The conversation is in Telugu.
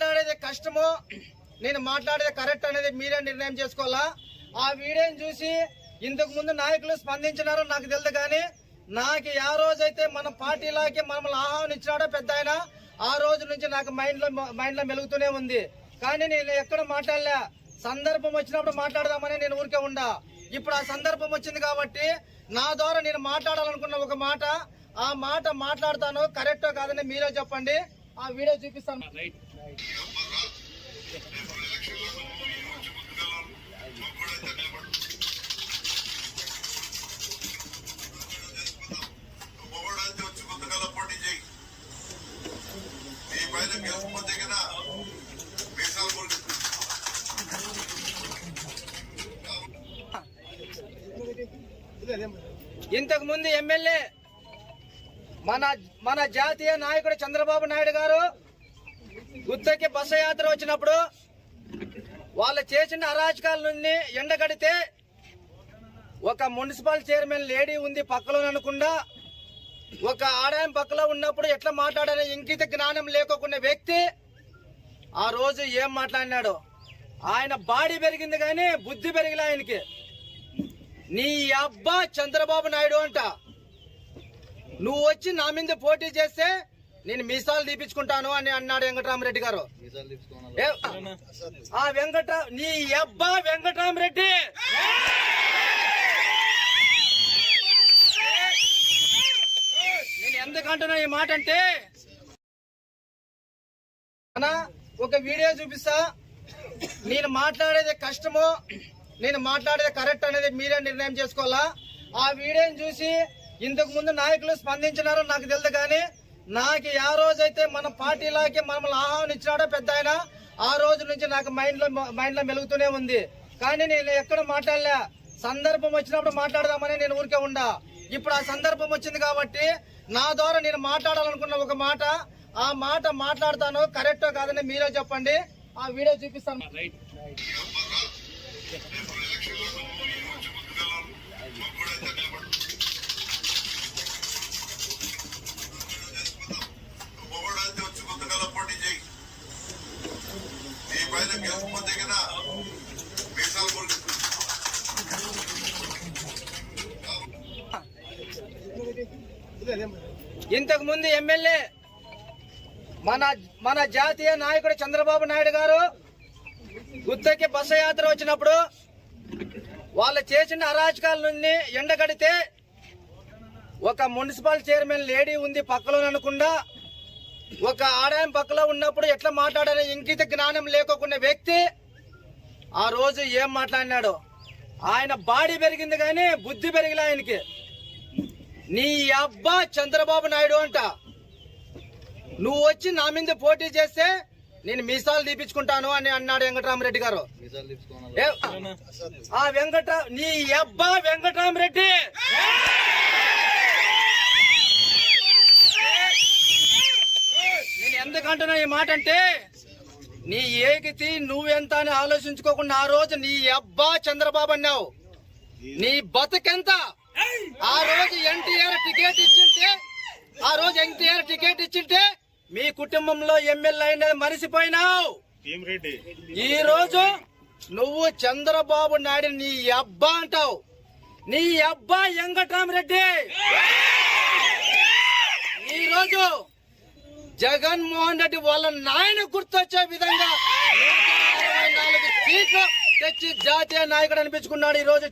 మాట్లాడేది కష్టమో నేను మాట్లాడేది కరెక్ట్ అనేది మీరే నిర్ణయం చేసుకోవాలా? ఆ వీడియోని చూసి ఇంతకు ముందు నాయకులు స్పందించినారో నాకు తెలియదు కానీ నాకు ఆ రోజైతే మన పార్టీలోకి మనల్ని ఆహ్వానించినాడో పెద్ద ఆయన. ఆ రోజు నుంచి నాకు మైండ్లో మైండ్లో మెలుగుతూనే ఉంది. కానీ నేను ఎక్కడ మాట్లాడలే. సందర్భం వచ్చినప్పుడు మాట్లాడదామని నేను ఊరికే ఉండా. ఇప్పుడు ఆ సందర్భం వచ్చింది కాబట్టి నా ద్వారా నేను మాట్లాడాలనుకున్న ఒక మాట ఆ మాట మాట్లాడతాను కరెక్టో కాదని మీరే చెప్పండి. ఆ వీడియో చూపిస్తాను. ఇంతకు ముందు ఎమ్మెల్యే మన మన జాతీయ నాయకుడు చంద్రబాబు నాయుడు గారు గుత్తకి బస్సు యాత్ర వచ్చినప్పుడు వాళ్ళు చేసిన అరాచకాల నుండి ఎండగడితే ఒక మున్సిపల్ చైర్మన్ లేడీ ఉంది పక్కలో అనుకుండా ఒక ఆడాయం పక్కలో ఉన్నప్పుడు ఎట్లా మాట్లాడాలి ఇంకిత జ్ఞానం లేకోకున్న వ్యక్తి ఆ రోజు ఏం మాట్లాడినాడు? ఆయన బాడీ పెరిగింది కానీ బుద్ధి పెరిగిలే ఆయనకి. నీ అబ్బా చంద్రబాబు నాయుడు అంట. నువ్వు వచ్చి నా మీద పోటీ చేస్తే నేను మీసాలు తీపించుకుంటాను అని అన్నాడు వెంకటరామరెడ్డి గారు. ఆ వెంకట నీ అబ్బా వెంకటరామరెడ్డి! నేను ఎందుకంటున్నా ఈ మాట అంటే ఒక వీడియో చూపిస్తా. నేను మాట్లాడేది కష్టమో నేను మాట్లాడేది కరెక్ట్ అనేది మీరే నిర్ణయం చేసుకోవాలా? ఆ వీడియోని చూసి ఇంతకు ముందు నాయకులు స్పందించినారో నాకు తెలియదు కానీ నాకు ఆ రోజైతే మన పార్టీలోకి మనల్ని ఆహ్వానించినాడో పెద్ద ఆయన ఆ రోజు నుంచి నాకు మైండ్లో మైండ్లో మెలుగుతూనే ఉంది. కానీ నేను ఎక్కడ మాట్లాడలే. సందర్భం వచ్చినప్పుడు మాట్లాడదామని నేను ఊరికే ఉండా. ఇప్పుడు ఆ సందర్భం వచ్చింది కాబట్టి నా ద్వారా నేను మాట్లాడాలనుకున్న ఒక మాట ఆ మాట మాట్లాడతాను కరెక్టో కాదని మీరే చెప్పండి. ఆ వీడియో చూపిస్తాను. ఇంతకు ముందు ఎమ్మెల్యే మన మన జాతీయ నాయకుడు చంద్రబాబు నాయుడు గారు గుత్తకి బస్సు యాత్ర వచ్చినప్పుడు వాళ్ళు చేసిన అరాచకాల నుండి ఎండగడితే ఒక మున్సిపల్ చైర్మన్ లేడీ ఉంది పక్కలో అనుకుండా ఒక ఆడాయం పక్కలో ఉన్నప్పుడు ఎట్లా మాట్లాడాలని ఇంకిత జ్ఞానం లేకోకుండా వ్యక్తి ఆ రోజు ఏం మాట్లాడినాడు? ఆయన బాడీ పెరిగింది కానీ బుద్ధి పెరిగిలే ఆయనకి. నీ అబ్బా చంద్రబాబు నాయుడు అంట. నువ్వు వచ్చి నా మీద పోటీ చేస్తే నేను మీసాలు తీపించుకుంటాను అని అన్నాడు వెంకటరామరెడ్డి గారు. ఆ వెంకట నీ అబ్బా వెంకటరామరెడ్డి! నేను ఎందుకంటున్నా ఈ మాట అంటే నీ ఏకితి నువ్వెంత అని ఆలోచించుకోకుండా ఆ రోజు నీ అబ్బా చంద్రబాబు అన్నావు. నీ బతుకెంత? ఆ రోజు ఎన్టీఆర్ టికెట్ ఇచ్చింటే ఆ రోజు ఎన్టీఆర్ టికెట్ ఇచ్చింటే మీ కుటుంబంలో ఎమ్మెల్యే అయినది మరిసిపోయినావు. ఈ రోజు నువ్వు చంద్రబాబు నాయుడు నీ అబ్బా అంటావు. నీ అబ్బా వెంకటరామరెడ్డి. ఈ రోజు జగన్మోహన్ రెడ్డి వాళ్ళ నాయన గుర్తొచ్చే విధంగా సీట్లు తెచ్చి జాతీయ నాయకుడు అనిపించుకున్నాడు ఈ రోజు